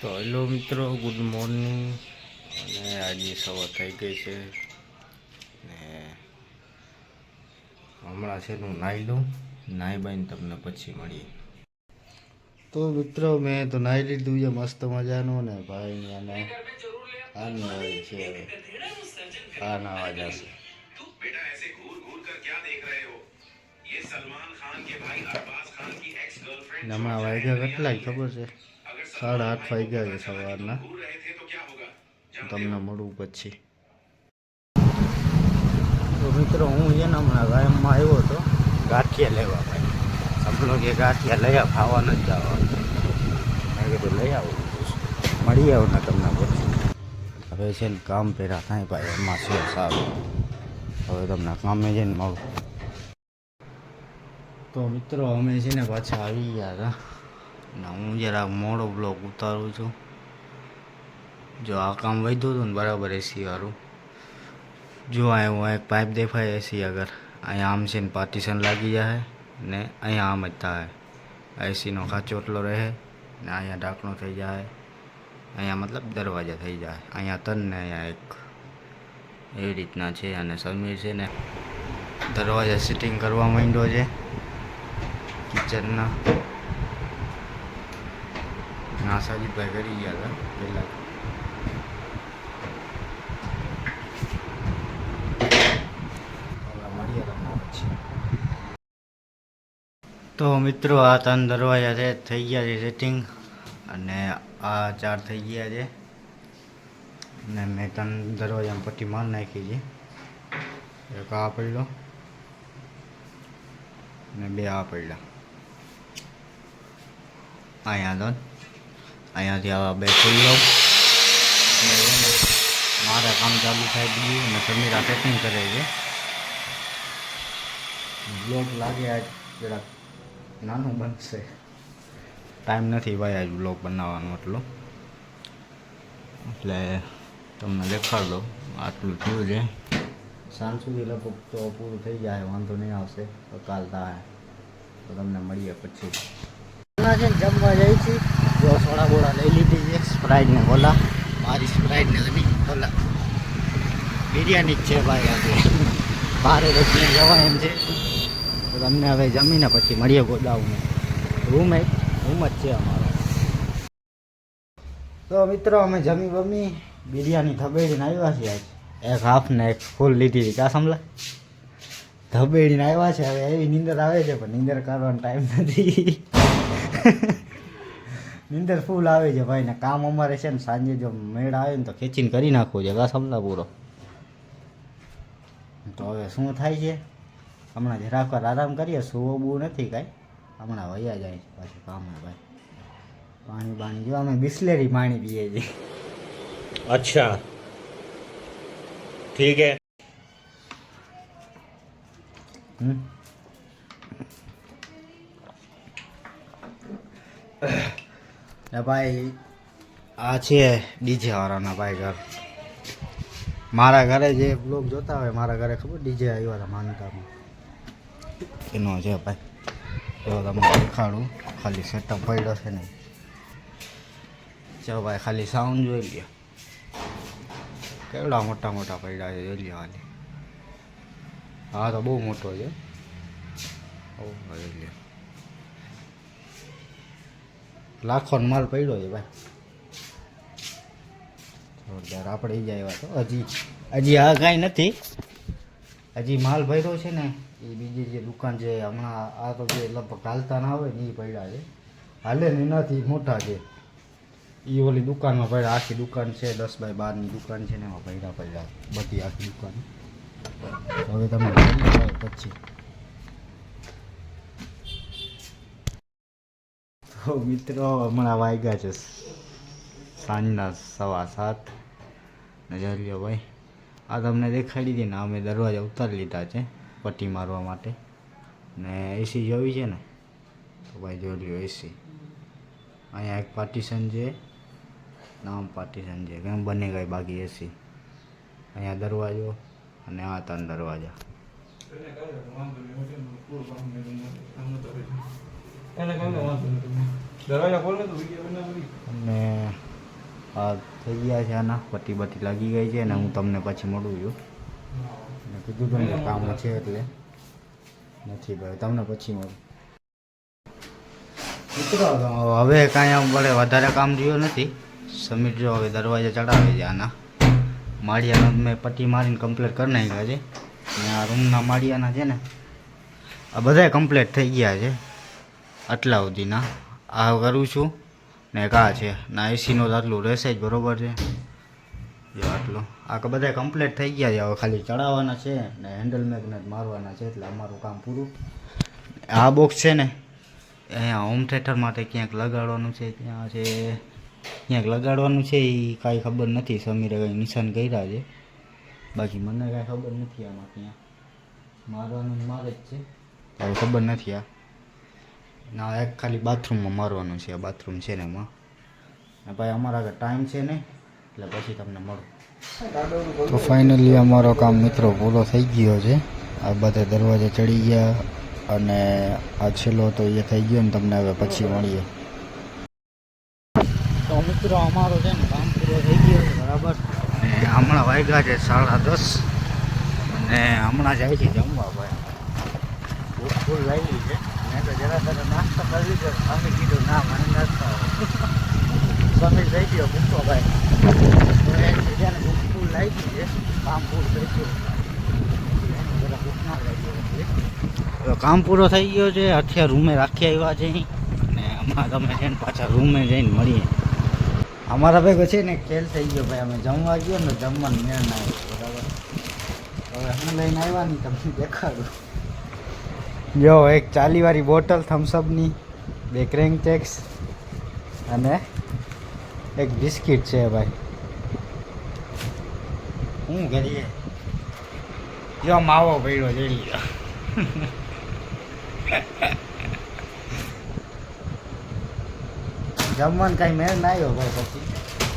તો હેલો મિત્રો good morning. અને આજે સવાર થઈ ગઈ છે. ને હમણાં છે હું નાહી લઉં. નાહી બાઈને તમને પછી મળીએ. તો મિત્રો મેં તો નાહી લીધું છે મસ્ત મજાનું ને ભાઈ અને આ હોય છે આ નાવા જશે. હમણાં વાગ્યા કેટલાય ખબર છે? સાડા આઠ વાગ્યા છે સવારના. તમને મળું પછી. તો મિત્રો હું છે હમણાં ગાયમમાં આવ્યો હતો. ગાંઠિયા લેવા ભાઈ સમજો કે ગાંઠિયા લઈ આવ ખાવા નથી જવા. મેં કીધું લઈ આવું. મળી આવું ને તમને પછી. હવે છે ને કામ પહેરા થાય ભાઈ એમાં છે સારું. હવે તમને કામે જઈને મળું. તો મિત્રો અમે છે ને પાછા આવી ગયા હતા. ને હું જરા મોડો બ્લોક ઉતારું છું. જો આ કામ વધ્યું હતું ને બરાબર એસી વાળું. જો અહીંયા એક પાઇપ દેખાય એસી આગળ અહીંયા આમ છે ને પાર્ટીશન લાગી જાય ને અહીંયા આમ જ થાય. એસીનો ખાંચો એટલો રહે ને અહીંયા ઢાંકણો થઈ જાય. અહીંયા મતલબ દરવાજા થઈ જાય. અહીંયા તન ને અહીંયા એક એવી રીતના છે અને સમીર છે ને દરવાજા સિટિંગ કરવા માંડ્યો છે કિચનના ના સાજીદભાઈ કરી ગયા હતા પહેલાં તો મિત્રો, આ ત્રણ દરવાજા છે, થઈ ગયા છે સેટિંગ અને આ ચાર થઈ ગયા છે. અને મેં ત્રણ દરવાજામાં પટ્ટી માર નાખી છે. એક આ પડ્યો અને બે આ પડ્યા. અહીંયા તો. અહીંયાથી આવા બે ખોલી લઉં. મારા કામ ચાલુ થાય બીજું અને સમીરા સેટિંગ કરે છે. બ્લોગ લાગે આજ જરાક નાનું બનશે. ટાઈમ નથી ભાઈ આજ બ્લોગ બનાવવાનો એટલો. એટલે તમને દેખાડ દો આટલું થયું છે. સાંજ સુધી લગભગ તો પૂરું થઈ જાય, વાંધો નહીં આવશે તો કાલ થાય. તો તમને મળીએ પછી. જમવા જાય છે. જો સોડા બોડા લઈ લીધી છે. સ્પ્રાઇટ ને બોલા મારી સ્પ્રાઇટ ને લઈ બોલા બિરયાની જ છે ભાઈ આજે. બારે રોટલી જવાય એમ છે. તમને હવે જમીને પછી મળીએ ગોદાઉને. રૂમ એક રૂમ જ છે અમારો. તો મિત્રો, અમે જમી બમી બિરયાની થબેડીને આવ્યા છીએ આજે. એક હાફ ને એક ફૂલ લીધી હતી. કા સમલા ધબેડીને આવ્યા છે. હવે એવી નીંદર આવે છે, પણ નીંદર કરવાનો ટાઈમ નથી. નિંદર ફૂલ આવે છે ભાઈ ને કામ અમારે છે ને સાંજે જો મેળ આવે ને તો ખેંચીને કરી નાખવું છે ઘાસ હમણાં પૂરો. તો હવે શું થાય છે? હમણાં જરાક વાર આરામ કરીએ સુવો બહુ નથી કાંઈ. હમણાં વૈયા જાય છે પાછું કામ ભાઈ. પાણી બાણી જો અમે બિસ્લેરી પાણી પીએ છીએ. અચ્છા. ઠીક હે. હમ? ને ભાઈ, આ છે ડીજે વાળાના ભાઈ ઘર. મારા ઘરે જે બ્લોગ જોતા હોય, મારા ઘરે ખબર ડીજે આવ્યા હતા માનતામાં. એનો છે ભાઈ. જો તમને દેખાડું, ખાલી સેટઅપ પડ્યો છે ને. ચાલો ભાઈ, ખાલી સાઉન્ડ જોઈ લ્યો. કેવડા મોટા મોટા પડ્યા છે જોઈ લ્યો ખાલી. હા તો બહુ મોટો છે. ઓ જોઈ લ્યો. લાખોનો માલ પડ્યો છે ભાઈ. જોરદાર આપણે એ જ આવ્યા તો. હજી હજી આ કાંઈ નથી. હજી માલ ભર્યો છે ને, એ બીજી જે દુકાન છે હમણાં આ તો જે લગભગ હાલતા ના હોય ને એ પડ્યા છે. હાલે ને એનાથી મોટા છે. એ ઓલી દુકાનમાં પડ્યા, આખી દુકાન છે, દસ બાય બારની દુકાન છે ને એમાં પડ્યા પડ્યા બધી આખી દુકાન. હવે તમે પછી. મિત્રો, હમણાં વાગ્યા છે સાંજના સવા સાત. નજરિયો ભાઈ. આ તમને દેખાડી હતી ને, અમે દરવાજા ઉતારી લીધા છે પટ્ટી મારવા માટે. ને એસી જોવી છે ને? તો ભાઈ જોઈ લ્યો એસી અહીંયા એક પાર્ટીશન છે, નામ પાર્ટીશન છે. કેમ બને ગઈ બાકી એસી અહીંયા દરવાજો અને આ ત્રણ દરવાજા. અને આ થઈ ગયા છે આના પટ્ટી બટ્ટી લાગી ગઈ છે અને હું તમને પછી મળું છું. મેં કીધું તમને કામ છે એટલે. નથી ભાઈ તમને પછી મળું. મિત્રો હવે કાંઈ આમ વડે વધારે કામ રહ્યું નથી. સમીર જો હવે દરવાજા ચડાવે છે આના. માળિયાનો મેં પટ્ટી મારીને કમ્પ્લીટ કરી નાખ્યા છે. અને આ રૂમના માળિયાના છે ને આ બધા કમ્પ્લીટ થઈ ગયા છે. આટલા સુધીના આ કરું છું. ને કા છે. ના એસીનો તો આટલું રહેશે જ, બરાબર છે? જો આટલું. આ બધા કમ્પ્લીટ થઈ ગયા છે. હવે ખાલી ચડાવવાના છે ને હેન્ડલ મેગ્નેટ મારવાના છે એટલે અમારું કામ પૂરું. આ બોક્સ છે ને, અહીંયા હોમ થિયેટર માટે ક્યાંક લગાડવાનું છે, ત્યાં છે. ક્યાંક લગાડવાનું છે એ કાંઈ ખબર નથી. સમીરે કંઈ નિશાન કર્યા છે. બાકી મને કાંઈ ખબર નથી આમાં ક્યાં. મારવાનું મારે જ છે. કાંઈ ખબર નથી આ. ના એક ખાલી બાથરૂમમાં મારવાનું છે આ બાથરૂમ છે ને એમાં. ભાઈ અમારા આગળ ટાઈમ છે ને એટલે પછી તમને મળું. તો ફાઇનલી અમારો કામ મિત્રો પૂરો થઈ ગયો છે. આ બધા દરવાજા ચડી ગયા અને આ છેલ્લો તો એ થઈ ગયો ને તમને હવે પછી મળીએ. તો મિત્રો અમારો છે ને કામ પૂરો થઈ ગયો છે બરાબર? અને હમણાં વાગ્યા છે સાડા દસ. અને હમણાં જાય છે જમવા ભાઈ. ભૂખ ફૂલ લાગી છે. મેં તો જરા તરત નાસ્તો કરી લીધો. સ્વામી કીધું ના મને નાસ્તા સ્વામી ગયો ભૂખો ભાઈ તો એમ છે જેને ભૂખ ફૂલ છે. કામ ફૂલ થઈ ગયું. કામ પૂરો થઈ ગયો છે. અત્યારે રૂમે રાખી આવ્યા છે. અને હમણાં તમે છે પાછા રૂમે જઈને મળીએ. અમારા ભાઈ છે ને ખેલ થઈ ગયો ભાઈ. અમે જમવા ગયો ને જમવાનું મેળ ના બરાબર? હવે હું લઈને આવ્યા નહીં તમને દેખાડું. જો એક ચાલીવાળી બોટલ થમ્સઅપની બે ક્રેંગ ચેક્સ અને એક બિસ્કિટ છે ભાઈ. શું કરીએ? જો માવો પડ્યો જોઈ લ્યો. જમવાનું કાંઈ મેળ ના આવ્યો ભાઈ પછી.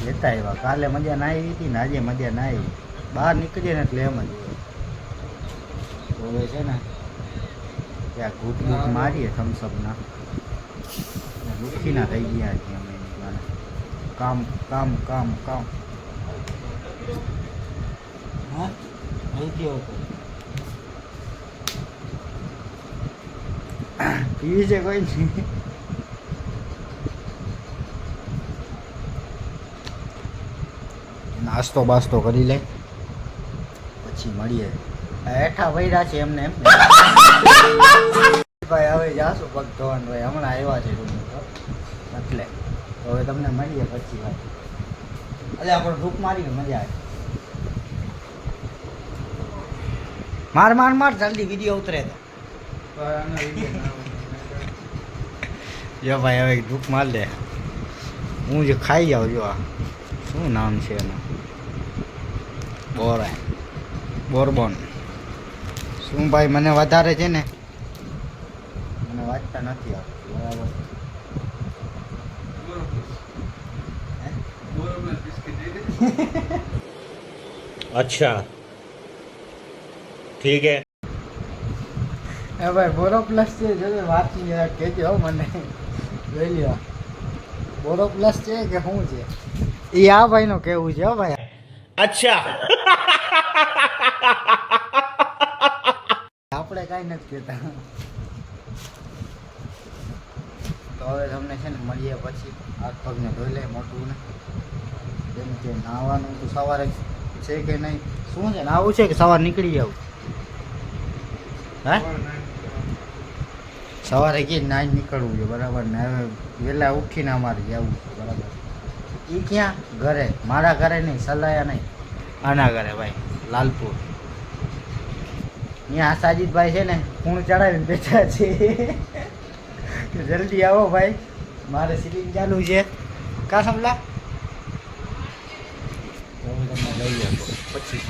લેતા આવ્યા. કાલે મજા ના આવી હતી ને આજે મજા ના આવી. બહાર નીકળીએ ને એટલે એમ જ. છે ને ત્યાં ઘૂંટ ઘૂંટ મારીએ થમ્સઅપના દુઃખીના થઈ ગયા છીએ અમે એની કામ કામ કામ કામ. હા? થઈ ગયો હતો પીવી છે કોઈ નહીં નાસ્તો બાસ્તો કરી લે. પછી મળીએ. આ હેઠા વૈરા છે એમને એમ. ભાઈ હવે જાશું પગ ધોવાનું ભાઈ. હમણાં આવ્યા છે રૂમ એટલે. હવે તમને મળીએ પછી ભાઈ એટલે આપણે ભૂખ મારી મજા આવે. માર માર માર જલ્દી વીડિયો ઉતરે તો. જો ભાઈ હવે ભૂખ માર લે હું જે ખાઈ જાઉં જો આ. શું નામ છે એનું? બોરાય. બોરબોન. શું ભાઈ મને વધારે છે ને મને વાંચતા નથી આવતું બરાબર अच्छा ठीक है એ ભાઈ બોરો પ્લસ છે જો વાંચી જરા કહેજો હો મને જોઈ લ્યો બોરો પ્લસ છે કે શું છે એ આ ભાઈનું કેવું છે હો ભાઈ अच्छा આપણે કાંઈ નથી કહેતા. તો હવે તમને છે ને મળીએ પછી. હાથ પગને ધોઈ લે, મોટું ને. જેમ કે નાહવાનું તો સવારે છે કે નહીં? શું છે, નાવું છે કે સવાર નીકળી જાવ હે? સવારે કે નાઈ નીકળવું છે, બરાબર ને? હવે વહેલા ઉઠીને અમારે જવું છે, બરાબર. એ ક્યાં? ઘરે. મારા ઘરે નહીં, સલાયા નહીં. આના ઘરે, ભાઈ, લાલપુર. અહીંયા સાજીદભાઈ છે ને, ખૂણ ચડાવીને બેઠા છે. જલ્દી આવો ભાઈ, મારે સિલિંગ ચાલુ છે. કા સમલા પછી